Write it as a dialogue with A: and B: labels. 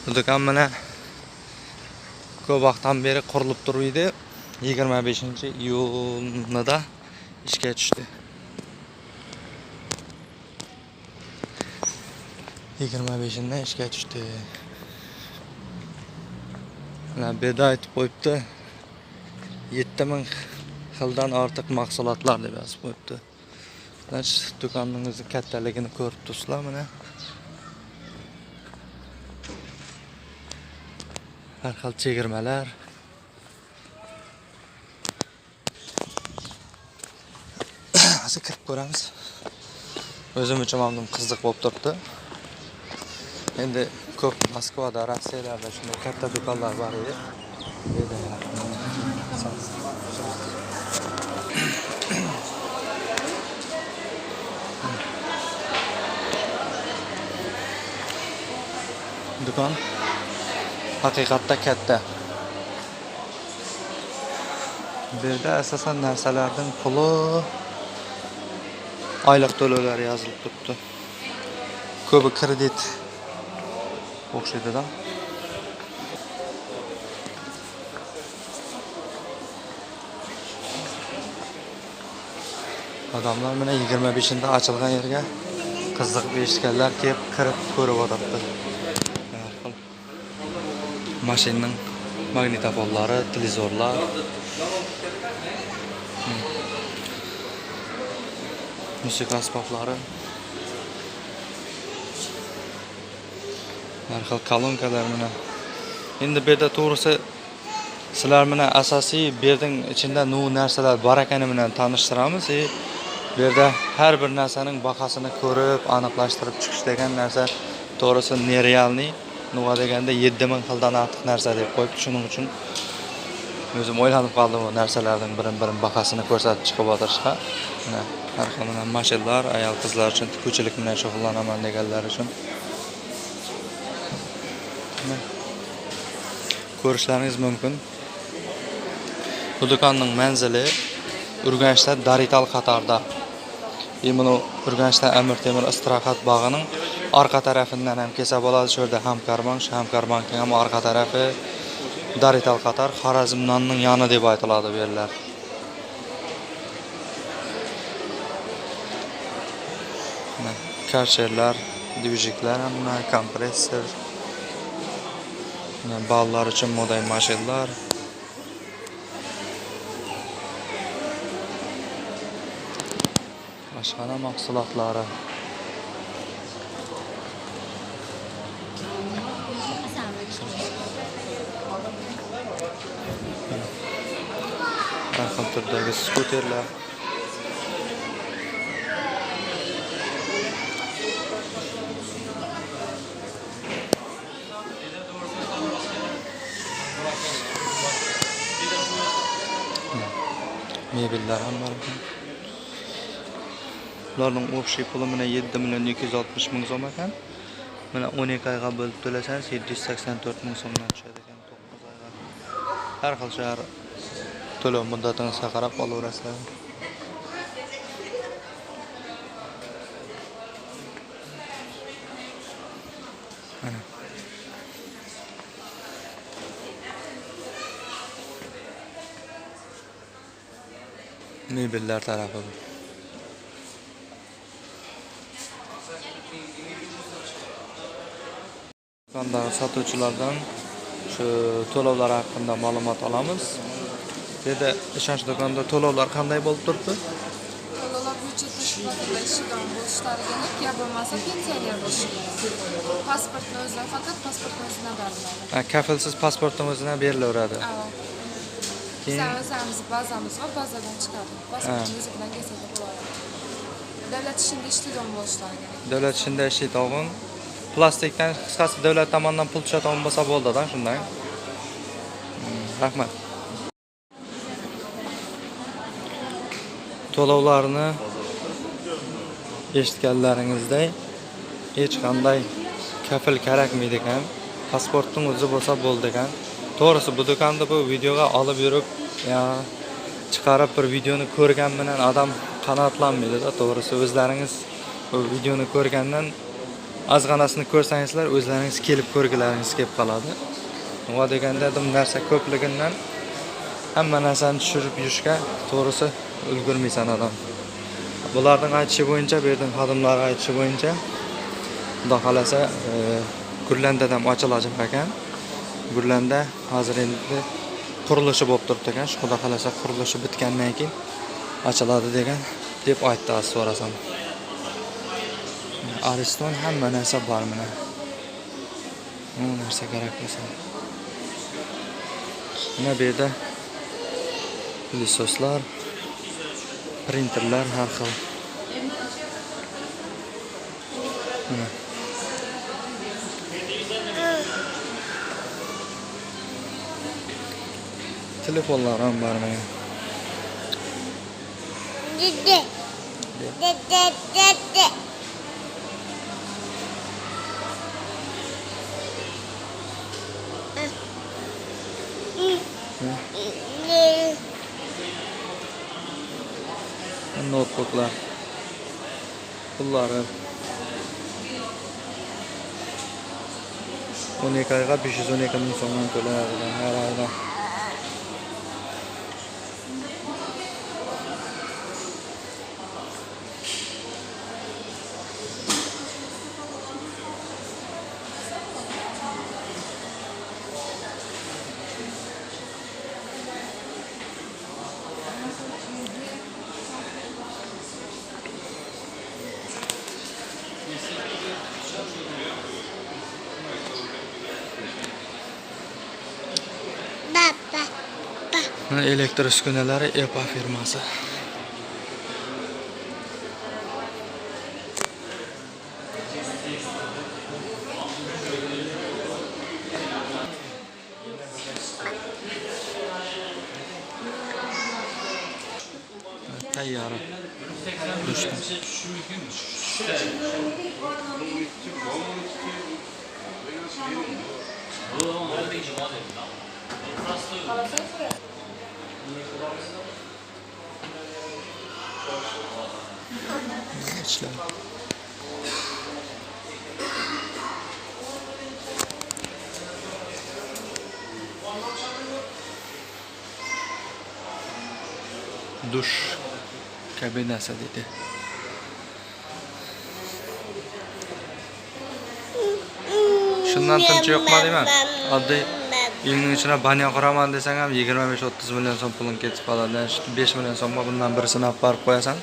A: Do'kon mana ko'p vaqtdan beri qurilib turibdi. 25-iyulda ishga tushdi. 25-inde ishga tushdi. Mana bu yerda aytib qo'yibdi. 7000 xildan ortiq mahsulotlar deb yozib qo'yibdi. Mana shu do'koningizni kattaligini ko'rib turibsizlar mana. Har xil chegirmalar. Hozir kirib ko'ramiz. O'zim uchun ham qiziq bo'lib turibdi. Endi ko'p Moskvada, Rossiyalarda shunday katta do'konlar bor edi. Do'kon haqiqatda katta. Bu yerda asosan narsalarning puli oylik to'lovlari yozilib turibdi. Ko'pi kredit o'xshaydi-da. Odamlar mana 25-da ochilgan yerga qiziqib eshitganlar kelib kirib ko'rib o'tiribdi. Mashinaning magnitofonlari, televizorlar. Musiqa asboblari. Har xil kolonkalar mana. Endi bu yerda to'g'risi sizlar bilan asosiy bu yerning ichida nu narsalar bor ekani bilan tanishtiramiz. E, bu yerda har bir narsaning bahosini ko'rib, aniqlashtirib chiqish degan narsa to'g'risi nerealniy. Nuga deganda 7000 xildan ortiq narsa deb qo'yibdi. Shuning uchun o'zim o'ylanib qoldim bu narsalarning birin-birin bahosini ko'rsatib chiqib o'tirishga. Mana har xil mana mashinalar, ayol qizlar uchun tikuvchilik bilan shug'ullanaman deganlar uchun. Ko'rishlaringiz. Bu do'konning manzili Urganchda Darital qatorda. E buni Urganchda Amir Temur istirohat bog'ining orqa tarafidan ham kelsa bo'ladi. Shu yerda ham karvon, shu ham karvonning ham orqa tarafi Darital qator Xorazm nonning yoni deb aytiladi bu yerlar. Karcherlar, dvijiklar hamma, kompressor. Ballar uchun model mashinalar. Oshxona mahsulotlari. Har xil turdagi skuterlar. Mebellar ham bor. Ularning общий puli mana 7 million 260 ming so'm ekan. Mana 12 oyga bo'lib to'lasangiz 784 ming so'mdan tushadi ekan 9 oyga. Har xil shahar to'lov muddatingizga qarab olaverasizlar. Mebellar tarafi. Do'kondagi sotuvchilardan shu to'lovlar haqida ma'lumot olamiz. Yerda ishonch do'konida to'lovlar qanday bo'lib turibdi?
B: To'lovlar byudjet tashkilotida ishlagan bo'lishlari kerak, yo bo'lmasa pensioner bo'lishi kerak. Pasportni o'zidan faqat pasportni o'zidan beriladi.
A: Kafilsiz pasportning o'zidan berilaveradi. Keyin
B: o'zimiz bazamiz va bazadan chiqadi. Pasportni o'zi bilan kelsa bo'ladi. Davlat ishida ishlaydigan bo'lishlari kerak.
A: davlat ishida ishlaydigan plastikdan qisqasi davlat tomonidan pul tushadigan bo'lsa bo'ldi-da, shunday. Hmm, Rahmat. To'lovlarni eshitganlaringizday hech qanday kafil kerakmaydi ekan. Pasportning o'zi bo'lsa bo'ldi ekan. To'g'risi bu do'konni bu videoga olib yurib, chiqarib bir videoni ko'rgan bilan odam qanoatlanmaydi-da, to'g'risi o'zlaringiz bu videoni ko'rgandan ozg'anasini ko'rsangizlar o'zlaringiz kelib ko'rgilaringiz kelib qoladi. Nima deganda narsa ko'pligidan hamma narsani tushirib yurishga to'g'risi ulgurmaysan odam. Bularning aytishi bo'yicha bu yerning xodimlari aytishi bo'yicha xudo xohlasa e, gurlandada ham ochilajak ekan. Gurlanda hozir endi qurilishi bo'lib turibdi ekan. Shu xudo xohlasa qurilishi bitgandan keyin ochiladi degan deb aytdi so'rasam አርስቶን ሐመ ነሰብ ባርምነ ነርሰ ገረክሰ nabeda lisoslar printerlar har xil. Mana telefonlar ham bor mana
C: dede dede dede.
A: Notebooklar besh yuz o'n ikki ming so'mdan to'lanadi har oyda
C: Baba.
A: Mana elektr uskunalari EPA firmasi tayyora dushman ishlar dush kabinasi deydi shundan tinchi yo'qmi deyman oddiy uyingning ichine banyo quraman desang ham yigirma besh o'ttiz million so'm puling ketib qoladi besh million so'mga bundan birisini olib borib qo'yasan